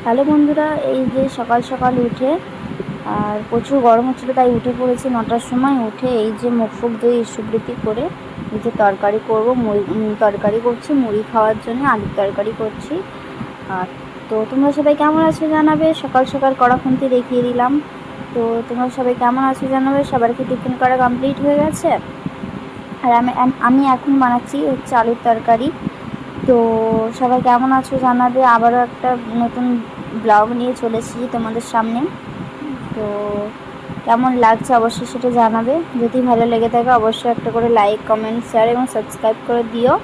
Hello বন্ধুরা, এই যে সকাল সকাল উঠে, আর প্রচুর গরম হচ্ছিল, তাই উঠে পড়েছি নটার সময়। উঠে এই যে মুখ ফুক ধুয়ে ইস্যুবৃত্তি করে এই যে তরকারি করব, মুড়ি তরকারি করছি, মুড়ি খাওয়ার জন্য আলুর তরকারি করছি। আর তো তোমরা সবাই কেমন আছো জানাবে? সকাল সকাল কড়াখুন্তি দেখিয়ে দিলাম। তো তোমরা সবাই কেমন আছো জানাবে? সবার কি টিফিন করা কমপ্লিট হয়ে গেছে? আর আমি আমি এখন বানাচ্ছি হচ্ছে আলুর তরকারি। তো সবাই কেমন আছো জানাবে? আবারও একটা নতুন ব্লগ নিয়ে চলে এসেছি তোমাদের সামনে। তো কেমন লাগছে অবশ্যই সেটা জানাবে। যদি ভালো লেগে থাকে অবশ্যই একটা করে লাইক কমেন্ট শেয়ার এবং সাবস্ক্রাইব করে দিও।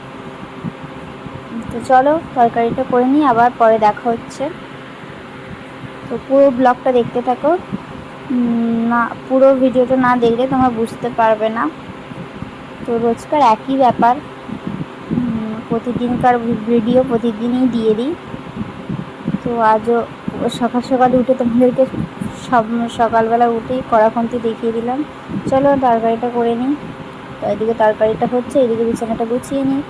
তো চলো তরকারিটা করে নিই, আবার পরে দেখা হচ্ছে। তো পুরো ব্লগটা দেখতে থাকো। না, পুরো ভিডিওটা না দেখলে তোমরা বুঝতে পারবে না। তো রোজকার একই ব্যাপার। প্রতিদিনকার ভিডিও প্রতিদিনই দিয়ে দিই। তো আজও সকাল সকাল উঠে তোমাদেরকে সব সকালবেলা উঠেই কড়াখন্তি দেখিয়ে দিলাম। চলো তরকারিটা করে নিই। তো এদিকে তরকারিটা হচ্ছে, এদিকে বিছানাটা গুছিয়ে নিই।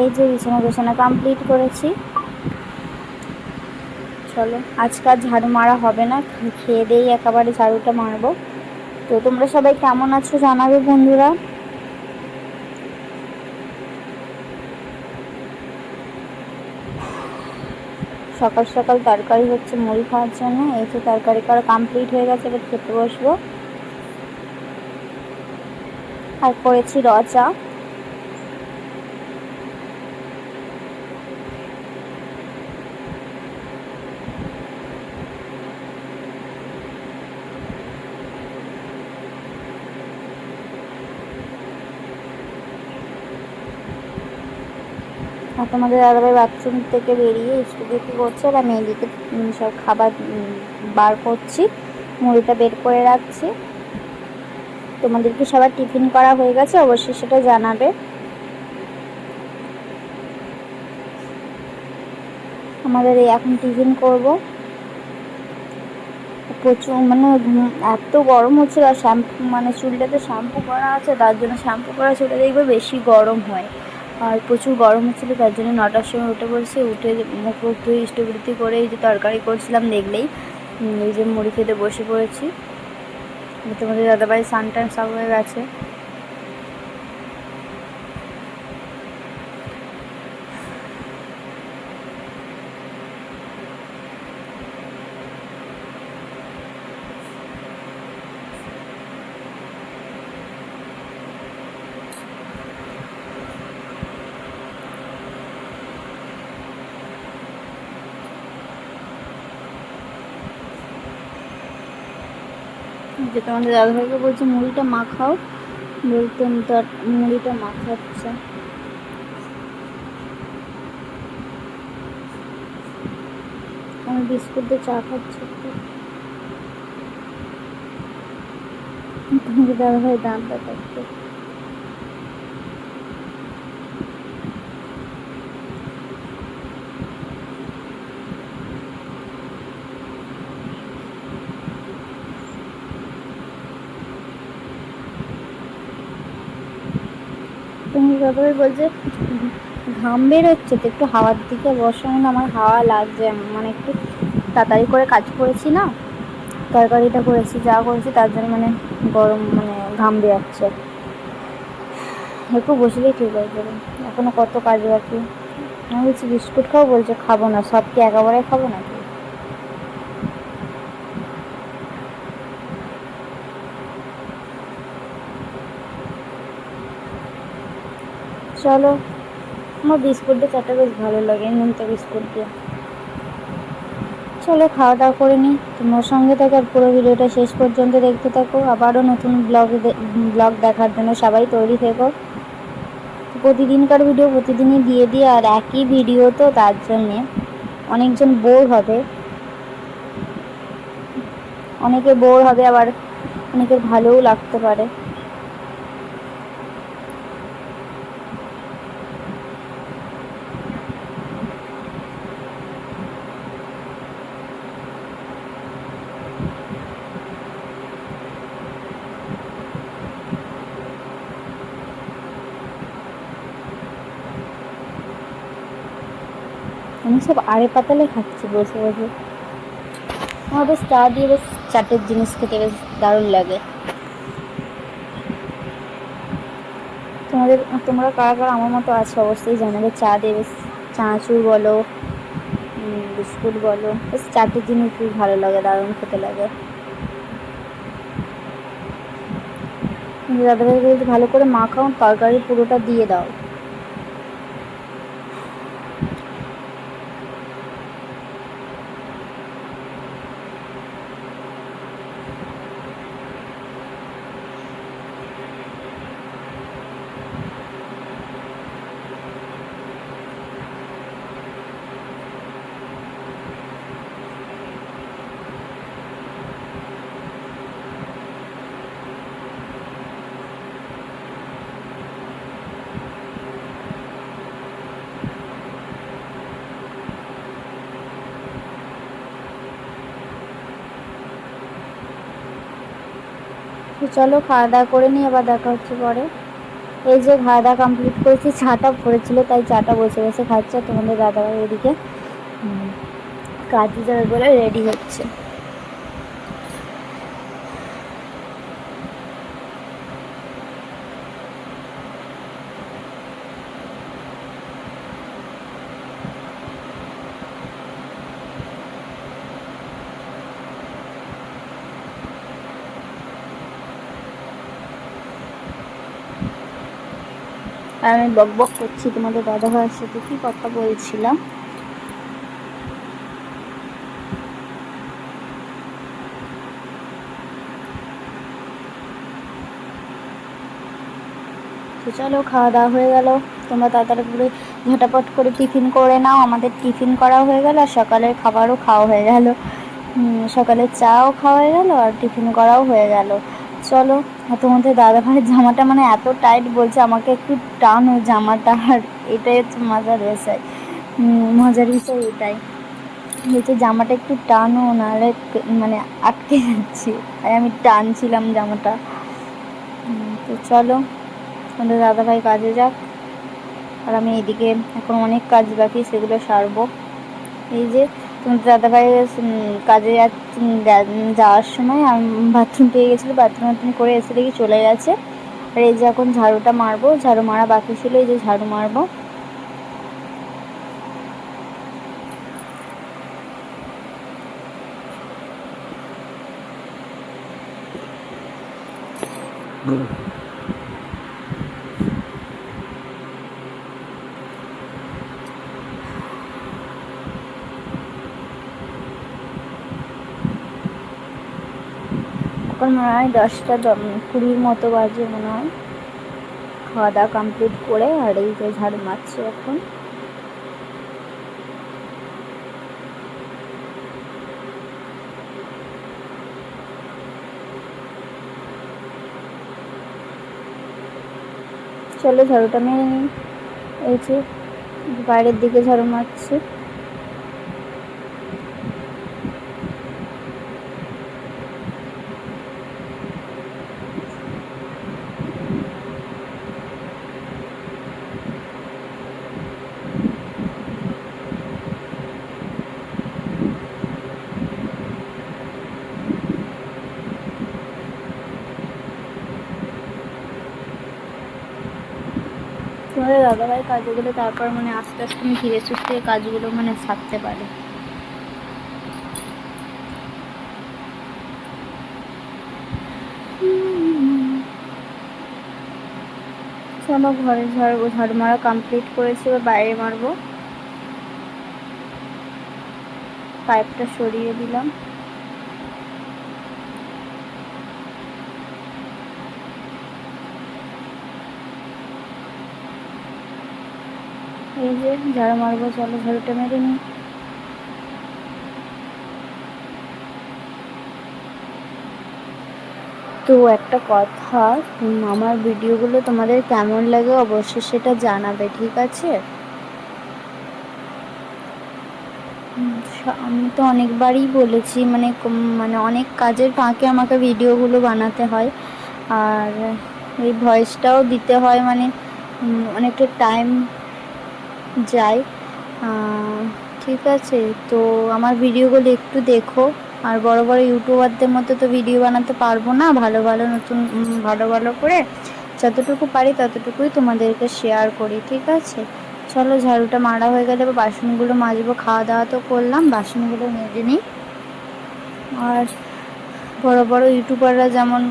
এই যে বিছানা বিছানা কমপ্লিট করেছি। চলো, আজকে আর ঝাড়ু মারা হবে না, খেয়ে দিয়েই একেবারে ঝাড়ুটা মারবো। তো তোমরা সবাই কেমন আছো জানাবে বন্ধুরা। সকাল সকাল তরকারি হচ্ছে, মুড়ি খাওয়ার জন্য। এই যে তরকারি করা কমপ্লিট হয়ে গেছে, এবার খেতে বসবো। আর করেছি রচা। তোমাদের দাদাভাই বাথরুম থেকে বেরিয়ে স্কুটি করছে আর আমি এদিকে সব খাবার বার করছি, মুড়িটা বের করে রাখছি। তোমাদেরকে সবার টিফিন করা হয়ে গেছে, অবশ্যই সেটা জানাবে। আমাদের এখন টিফিন করব। প্রচুর মানে এত গরম হচ্ছে আর শ্যাম্পু মানে চুলটাতে শ্যাম্পু করা আছে, তার জন্য শ্যাম্পু করা চুলে দেখবে বেশি গরম হয়। আর প্রচুর গরম হচ্ছিল, তার জন্য নটার সময় উঠে পড়েছি, উঠে মুখ মুখ ধুয়ে ইষ্টবৃত্তি করে এই যে তরকারি করছিলাম দেখলেই এই যে মুড়ি খেতে বসে পড়েছি। তোমাদের দাদাভাই সান টান সব হয়ে গেছে। যে তোমাদের দাদাভাইকে বলছে, মুড়িটা মাখাও। বলতে তার মুড়িটা মাখাচ্ছে। আমি বিস্কুট দিয়ে চা খাচ্ছি তোমাকে দাদাভাই দাঁত দেখাচ্ছে। দাদাভাই বলছে, ঘাম বের হচ্ছে তো, একটু হাওয়ার দিকে বসো মানে আমার হাওয়া লাগছে মানে একটু তাড়াতাড়ি করে কাজ করেছি না, তরকারিটা করেছি, যা করেছি তার জন্য মানে গরম মানে ঘাম বেরাচ্ছে। একটু বসলেই ঠিক হয়ে যাবে, এখনও কত কাজ বাকি? আমি বলছি, বিস্কুট খাব বলছে, খাব না, সব কি একেবারে খাব নাকি? চলো। আমার বিস্কুট দিয়ে চাটা বেশ ভালো লাগে নোনতা বিস্কুট চলো খাওয়া দাওয়া করে নিই তোমার সঙ্গে থাকো আর পুরো ভিডিওটা শেষ পর্যন্ত দেখতে থাকো। আবারও নতুন ব্লগ ব্লগ দেখার জন্য সবাই তৈরি থেকো। প্রতিদিনকার ভিডিও প্রতিদিনই দিয়ে দিই, আর একই ভিডিও তো তার জন্যে। অনেকজন বোর হবে। অনেকে বোর হবে, আবার অনেকের ভালোও লাগতে পারে আমি সব আড়ে পাতালে খাচ্ছি, বসে বসে। আমার বেশ চা দিয়ে বেশ চাটের জিনিস খেতে বেশ দারুণ লাগে। তোমাদের, তোমরা কারা কারা আমার মতো আছে অবশ্যই জানাবে। চা দিয়ে বেশ চানাচুর বলো বিস্কুট বলো, বেশ চাটের জিনিস খুব ভালো লাগে, দারুণ খেতে লাগে। দাদাভাইকে যদি ভালো করে মাখাও, তরকারি পুরোটা দিয়ে দাও। চলো খাওয়া দাওয়া করে নিয়ে আবার দেখা হচ্ছে পরে। এই যে খাওয়া দাওয়া কমপ্লিট করেছি, চাটা পড়েছিল, তাই চাটা বসে বসে খাচ্ছে। তোমাদের দাদাভাই এদিকে কাজে যাবে বলে রেডি হচ্ছে। আর আমি বক বক করছি, তোমাদের দাদাভাইয়ের সাথে কি কথা বলছিলাম? তো চলো, খাওয়া দাওয়া হয়ে গেল। তোমরা তাড়াতাড়ি করে ঝটাপট করে টিফিন করে নাও। আমাদের টিফিন করা হয়ে গেল, আর সকালের খাবারও খাওয়া হয়ে গেল। সকালের চাও খাওয়া হয়ে গেল, আর টিফিন করাও হয়ে গেল। চলো তোমাদের দাদা ভাইয়ের জামাটা মানে এত টাইট বলছে, আমাকে একটু টান ওই জামাটা, আর এটাই হচ্ছে মজার বিষয়। মজার বিষয় এটাই। বলছে জামাটা একটু টানো, নাহলে মানে আটকে যাচ্ছি। তাই আমি টানছিলাম জামাটা। তো চলো, তোমাদের দাদাভাই কাজে যাক। আর আমি এদিকে এখন অনেক কাজ বাকি, সেগুলো সারবো। এই যে তোমাদের দাদাভাই কাজে যাওয়ার সময় বাথরুম পেয়ে গেছিল, বাথরুম বাথরুম করে এসে দেখি চলে গেছে। আর এই যে এখন ঝাড়ুটা মারবো, ঝাড়ু মারা বাকি ছিল, এই যে ঝাড়ু মারবো। এখন মনে হয় দশটা কুড়ির মতো বাজে মনে হয়। খাওয়া দাওয়া কমপ্লিট করে আর এই যে ঝাড়ু মারছে এখন। চলো ঝাড়ুটা মেরে নিই। এই যে বাইরের দিকে ঝাড়ু মারছি। তোমাদের দাদাভাই কাজে গেলে তারপর মানে আস্তে আস্তে আমি ধীরে সুস্থে কাজগুলো মানে সারতে পারি। চলো ঘরে ঝাড়ু ঝাড়ু মারা কমপ্লিট করেছি, এবার বাইরে মারবো। পাইপটা সরিয়ে দিলাম। যে ঝাড়ু মারবো, চলো ঝাড়ুটা মেরে নিই। তো একটা কথা আমার ভিডিওগুলো তোমাদের কেমন লাগে অবশ্যই সেটা জানাবে, ঠিক আছে? আমি তো অনেকবারই বলেছি মানে মানে অনেক কাজের ফাঁকে আমাকে ভিডিওগুলো বানাতে হয়। আর এই ভয়েসটাও দিতে হয় মানে অনেকটা টাইম যায় ঠিক আছে, তো আমার ভিডিওগুলো একটু দেখো। আর বড় বড় ইউটিউবারদের মতো তো ভিডিও বানাতে পারব না, ভালো ভালো নতুন ভালো ভালো করে। যতটুকু পারি ততটুকুই তোমাদেরকে শেয়ার করি, ঠিক আছে? চলো ঝাড়ুটা মারা হয়ে গেলে এবার বাসনগুলো মাজবো, খাওয়া দাওয়া তো করলাম, বাসনগুলো মেজে নিই। আর বড় বড় ইউটিউবাররা যেমন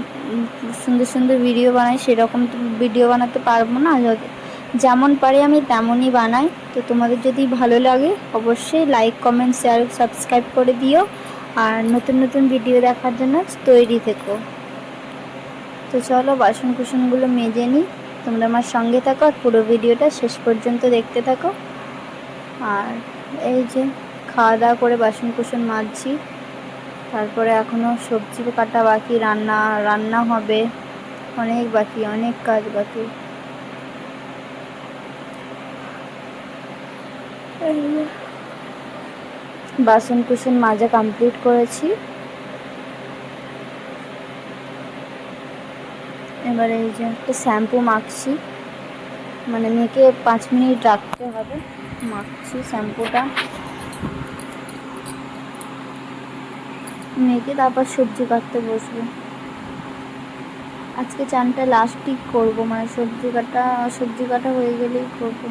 সুন্দর সুন্দর ভিডিও বানায়, সেরকম ভিডিও বানাতে পারব না। যেমন পারি আমি তেমনই বানাই। তো তোমাদের যদি ভালো লাগে, অবশ্যই লাইক কমেন্ট শেয়ার সাবস্ক্রাইব করে দিও। আর নতুন নতুন ভিডিও দেখার জন্য তৈরি থেকো। তো চলো বাসন কুসনগুলো মেজে নিই। তোমরা আমার সঙ্গে থাকো আর পুরো ভিডিওটা শেষ পর্যন্ত দেখতে থাকো। আর এই যে খাওয়া দাওয়া করে বাসন কুসন মাজছি। তারপরে এখনও সবজি কাটা বাকি, রান্না রান্না হবে। অনেক বাকি, অনেক কাজ বাকি এই যে বাসন কুসন মাজা কমপ্লিট করেছি। এবারে এই যে একটা শ্যাম্পু মাখছি। মানে মেখে পাঁচ মিনিট রাখতে হবে। মাখছি শ্যাম্পুটা মেখে তারপর সবজি কাটতে বসবো। আজকে চানটা লাস্টই করব মানে সবজি কাটা সবজি কাটা হয়ে গেলেই করব।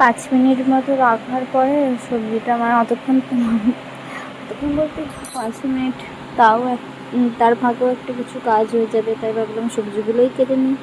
পাঁচ মিনিট মতো রাখার পরে সবজিটা আমার অতক্ষণ অতক্ষণ বলতে পাঁচ মিনিট, তাও এক তার ফাঁকেও একটু কিছু কাজ হয়ে যাবে, তাই ভাবলাম সবজিগুলোই কেটে নিই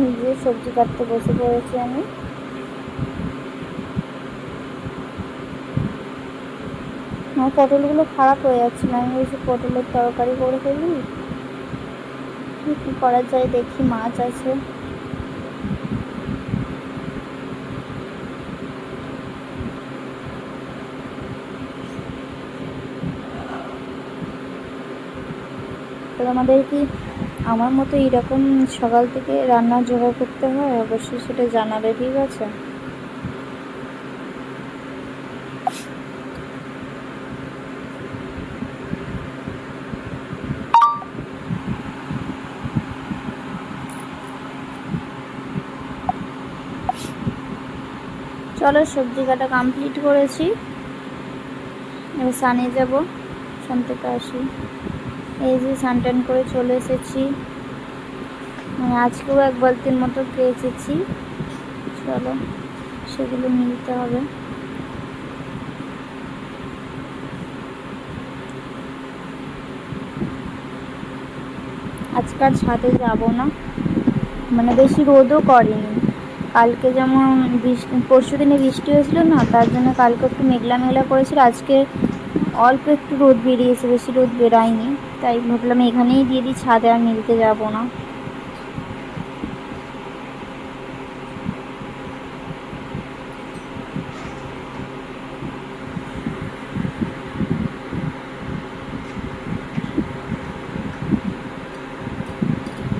নিজে সবজি কাটতে বসে পড়েছি আমি। আমার পটলগুলো খারাপ হয়ে যাচ্ছিল আমি বলছি পটলের তরকারি করে ফেলি। কি করা যায় দেখি, মাছ আছে। আমাদের কি আমার মতো এরকম সকাল থেকে রান্না জোগাড় করতে হয়, অবশ্যই সেটা জানাবে ঠিক আছে। চলো সবজি কাটা কমপ্লিট করেছি। এবার সানে যাব থেকে আসি। এই যে সানটান করে চলে এসেছি। মানে আজকেও এক বালতির মতো পেয়েছি। চলো, সেগুলো মিলতে হবে। আজকাল ছাদে যাব না। মানে বেশি রোদও করেনি। কালকে যেমন বৃষ্টি পরশু দিনে বৃষ্টি হয়েছিল না, তার জন্য কালকে একটু মেঘলা মেঘলা করেছিল। আজকে অল্প একটু রোদ বেরিয়েছে, বেশি রোদ বেরায়নি। তাই ভাবলাম এখানেই দিয়ে দিই, ছাদে আর মিলতে যাব না।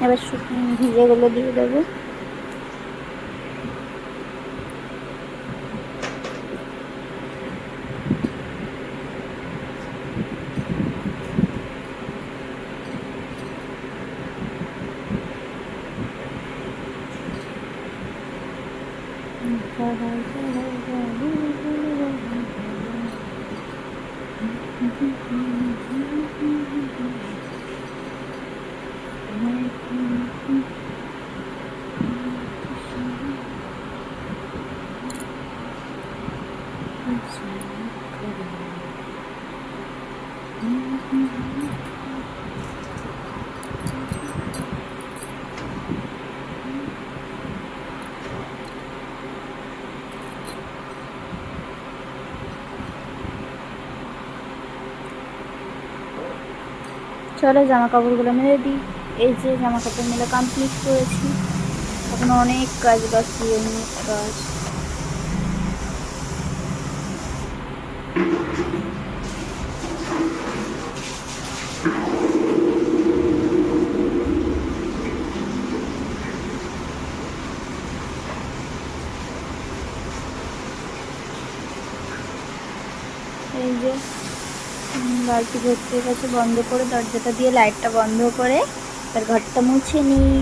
এবার শুকনো ভিজেগুলো দিয়ে দেবো। চলো জামা কাপড়গুলো মেলে দিই। এই যে জামা কাপড় মেলে কমপ্লিট করেছি। এখন অনেক কাজ বাকি অনেক কাজ এই যে বালতি ভর্তি গেছে, বন্ধ করে দরজাটা দিয়ে লাইটটা বন্ধ করে তার ঘরটা মুছে নিই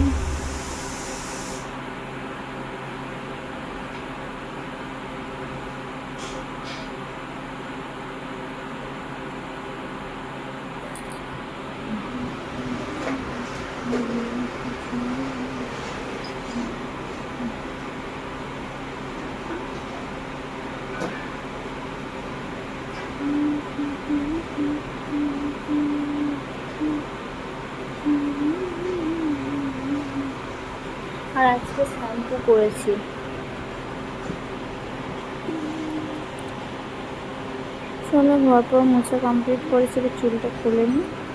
আর আজকে শ্যাম্পু সোনা ঘর পর মোছা কমপ্লিট করেছি চুলটা খুলে নিই।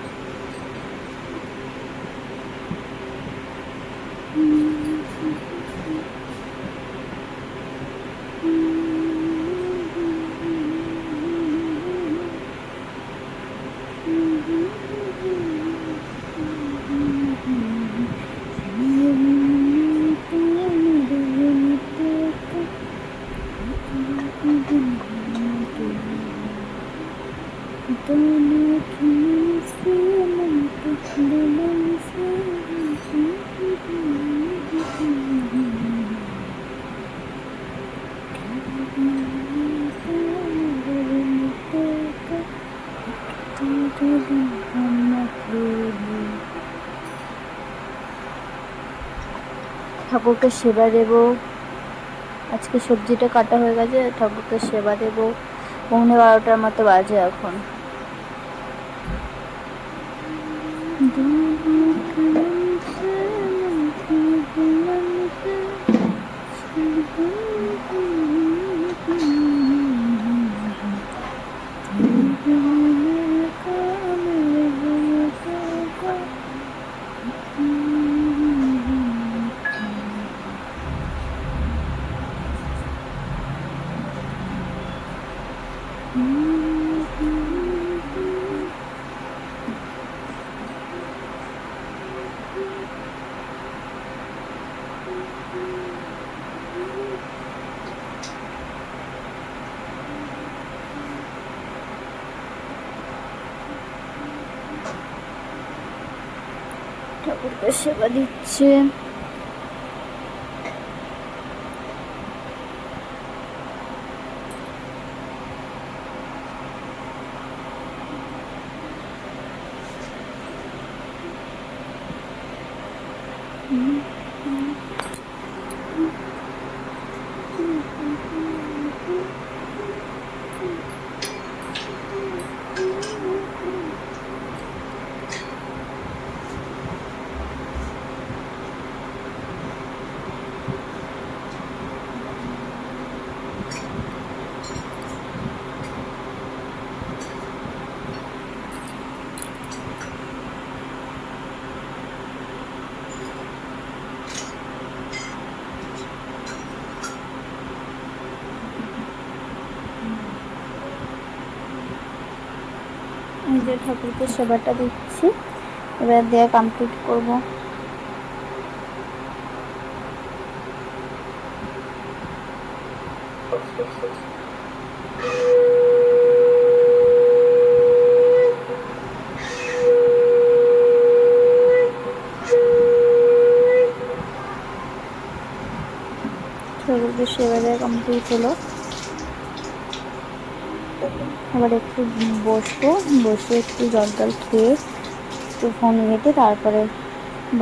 ঠাকুরকে সেবা দেব। আজকে সবজিটা কাটা হয়ে গেছে, ঠাকুরকে সেবা দেব। পৌনে বারোটার মতো বাজে এখন। সেবা দিচ্ছে নিজের ঠাকুরকে সেবাটা দিচ্ছি এবার দেয়া কমপ্লিট করব। সেবা দেওয়া কমপ্লিট হলো। এবার একটু বসবো। বসে একটু জল টল খেয়ে একটু ফোন ঘেটে তারপরে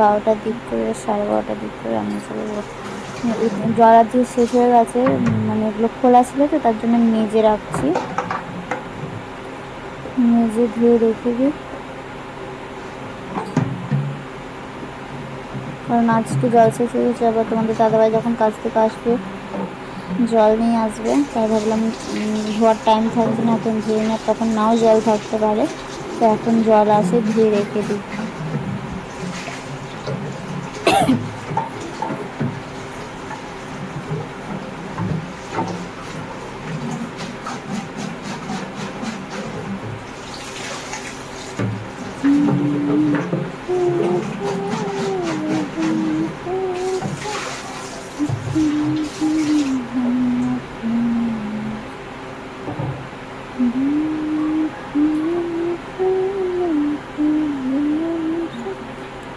বারোটার দিক করে, সাড়ে বারোটার দিক করে রান্না করব জল আজকে শেষ হয়ে গেছে মানে এগুলো খোলা ছিল তো, তার জন্য মেজে রাখছি। মেজে ধুয়ে রেখে দিই। কারণ আজকে জল শেষ হয়ে গেছে, আবার তোমাদের দাদাভাই যখন কাজ থেকে আসবে জল নিয়ে আসবে। তাই ভাবলাম ধোয়ার টাইম থাকবে না তখন ধুয়ে না তখন নাও জল থাকতে পারে। তো এখন জল আসে ধুয়ে রেখে দিই।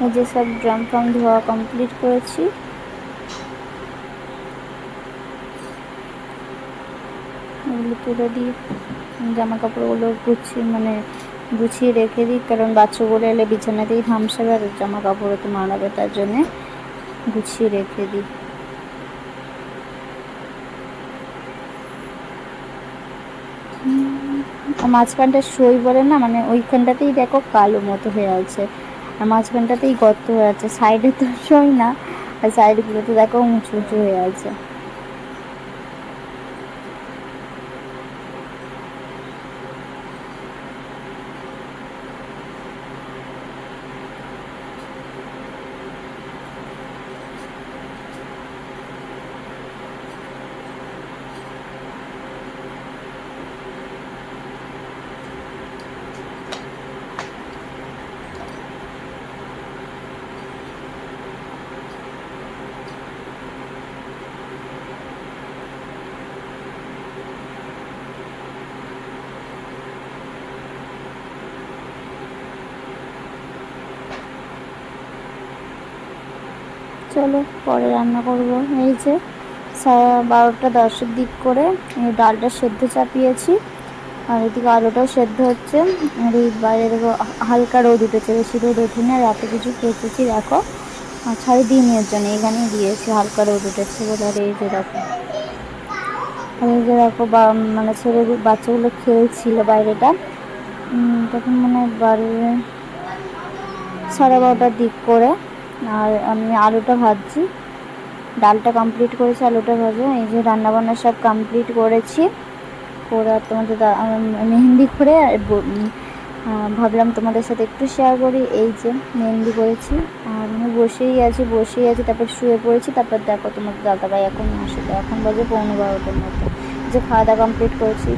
এই যে সব ড্রাম ফ্রাম ধোয়া কমপ্লিট করেছি। এগুলো তুলে দিই। জামা কাপড়গুলো গুছিয়ে মানে গুছিয়ে রেখে দিই, কারণ বাচ্চাগুলো এলে বিছানাতেই থামসাবে আর জামা কাপড়ও তো মারাবে তার জন্যে গুছিয়ে রেখে দিই। মাঝখানটা সই বলে না মানে ওইখানটাতেই দেখো কালো মতো হয়ে আছে। মাঝখানটাতেই গর্ত হয়ে আছে সাইডে তো সই না, আর সাইডগুলোতে দেখো উঁচু উঁচু হয়ে আছে। চলো পরে রান্না করব। এই যে বারোটা দশের দিক করে ডালটা সেদ্ধ চাপিয়েছি। আর এদিকে আলুটাও সেদ্ধ হচ্ছে। আর এই বাইরে দেখো, হালকা রোদ উঠেছে, বেশি রোদ ওঠেনি। আর রাতে কিছু কেচেছি, দেখো। আর ছাড়ি দিই এর জন্য এখানেই দিয়েছি, হালকা রোদ উঠেছে বলে। আর এই যে দেখো, আর এই যে দেখো মানে ছেলে, বাচ্চাগুলো খেলছিল বাইরেটা। তখন মানে বাড়ি সাড়ে বারোটার দিক করে আর আমি আলুটা ভাজছি। ডালটা কমপ্লিট করেছি, আলুটা ভাজা। এই যে রান্নাবান্না সব কমপ্লিট করেছি। করে তোমাদের মেহেন্দি করে ভাবলাম তোমাদের সাথে একটু শেয়ার করি। এই যে মেহেন্দি করেছি। আর আমি বসেই আছি বসেই আছি। তারপর শুয়ে পড়েছি। তারপর দেখো তোমাদের দাদাভাই এখন আসে। এখন বাজে পৌনে বারোটার মতো যে খাওয়া দাওয়া কমপ্লিট করেছি।